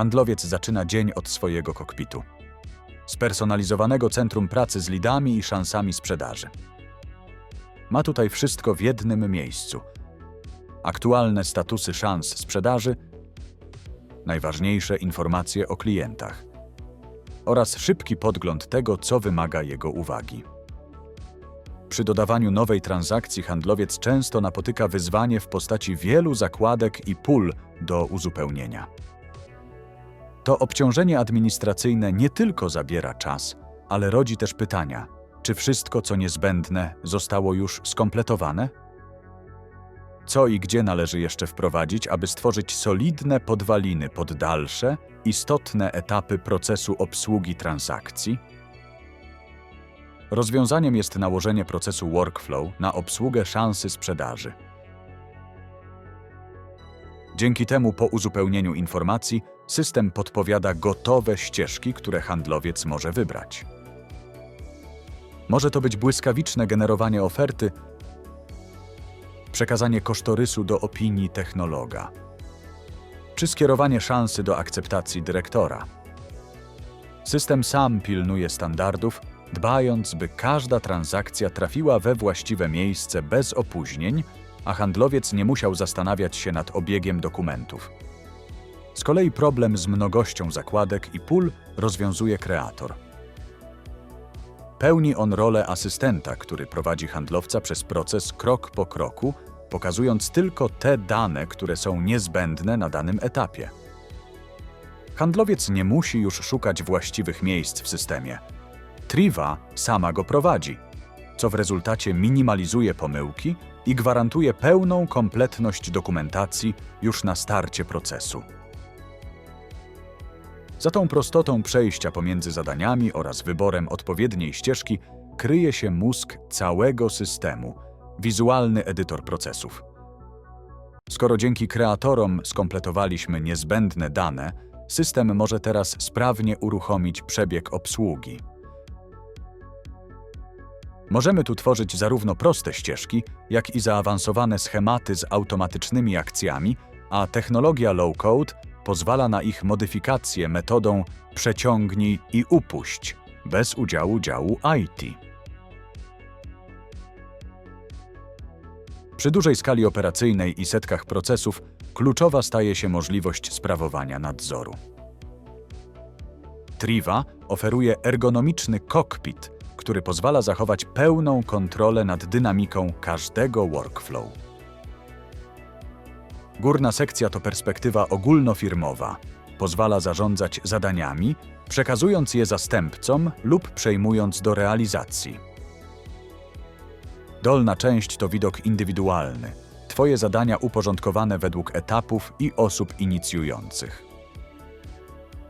handlowiec zaczyna dzień od swojego kokpitu. Spersonalizowanego centrum pracy z lidami i szansami sprzedaży. Ma tutaj wszystko w jednym miejscu. Aktualne statusy szans sprzedaży, najważniejsze informacje o klientach oraz szybki podgląd tego, co wymaga jego uwagi. Przy dodawaniu nowej transakcji handlowiec często napotyka wyzwanie w postaci wielu zakładek i pól do uzupełnienia. To obciążenie administracyjne nie tylko zabiera czas, ale rodzi też pytania: czy wszystko, co niezbędne, zostało już skompletowane? Co i gdzie należy jeszcze wprowadzić, aby stworzyć solidne podwaliny pod dalsze, istotne etapy procesu obsługi transakcji? Rozwiązaniem jest nałożenie procesu workflow na obsługę szansy sprzedaży. Dzięki temu po uzupełnieniu informacji system podpowiada gotowe ścieżki, które handlowiec może wybrać. Może to być błyskawiczne generowanie oferty, przekazanie kosztorysu do opinii technologa, czy skierowanie szansy do akceptacji dyrektora. System sam pilnuje standardów, dbając, by każda transakcja trafiła we właściwe miejsce bez opóźnień, a handlowiec nie musiał zastanawiać się nad obiegiem dokumentów. Z kolei problem z mnogością zakładek i pól rozwiązuje kreator. Pełni on rolę asystenta, który prowadzi handlowca przez proces krok po kroku, pokazując tylko te dane, które są niezbędne na danym etapie. Handlowiec nie musi już szukać właściwych miejsc w systemie. Triva sama go prowadzi, co w rezultacie minimalizuje pomyłki i gwarantuje pełną kompletność dokumentacji już na starcie procesu. Za tą prostotą przejścia pomiędzy zadaniami oraz wyborem odpowiedniej ścieżki kryje się mózg całego systemu wizualny edytor procesów. Skoro dzięki kreatorom skompletowaliśmy niezbędne dane, system może teraz sprawnie uruchomić przebieg obsługi. Możemy tu tworzyć zarówno proste ścieżki, jak i zaawansowane schematy z automatycznymi akcjami, a technologia low-code pozwala na ich modyfikację metodą przeciągnij i upuść, bez udziału działu IT. Przy dużej skali operacyjnej i setkach procesów kluczowa staje się możliwość sprawowania nadzoru. Triva oferuje ergonomiczny kokpit, który pozwala zachować pełną kontrolę nad dynamiką każdego workflow. Górna sekcja to perspektywa ogólnofirmowa. Pozwala zarządzać zadaniami, przekazując je zastępcom lub przejmując do realizacji. Dolna część to widok indywidualny. Twoje zadania uporządkowane według etapów i osób inicjujących.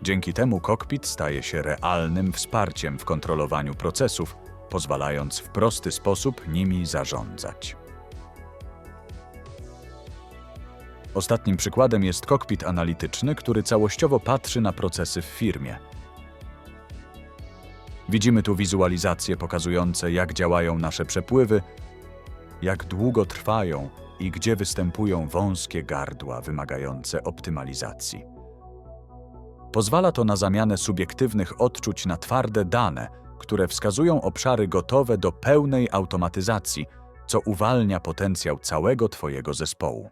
Dzięki temu kokpit staje się realnym wsparciem w kontrolowaniu procesów, pozwalając w prosty sposób nimi zarządzać. Ostatnim przykładem jest kokpit analityczny, który całościowo patrzy na procesy w firmie. Widzimy tu wizualizacje pokazujące, jak działają nasze przepływy, jak długo trwają i gdzie występują wąskie gardła wymagające optymalizacji. Pozwala to na zamianę subiektywnych odczuć na twarde dane, które wskazują obszary gotowe do pełnej automatyzacji, co uwalnia potencjał całego Twojego zespołu.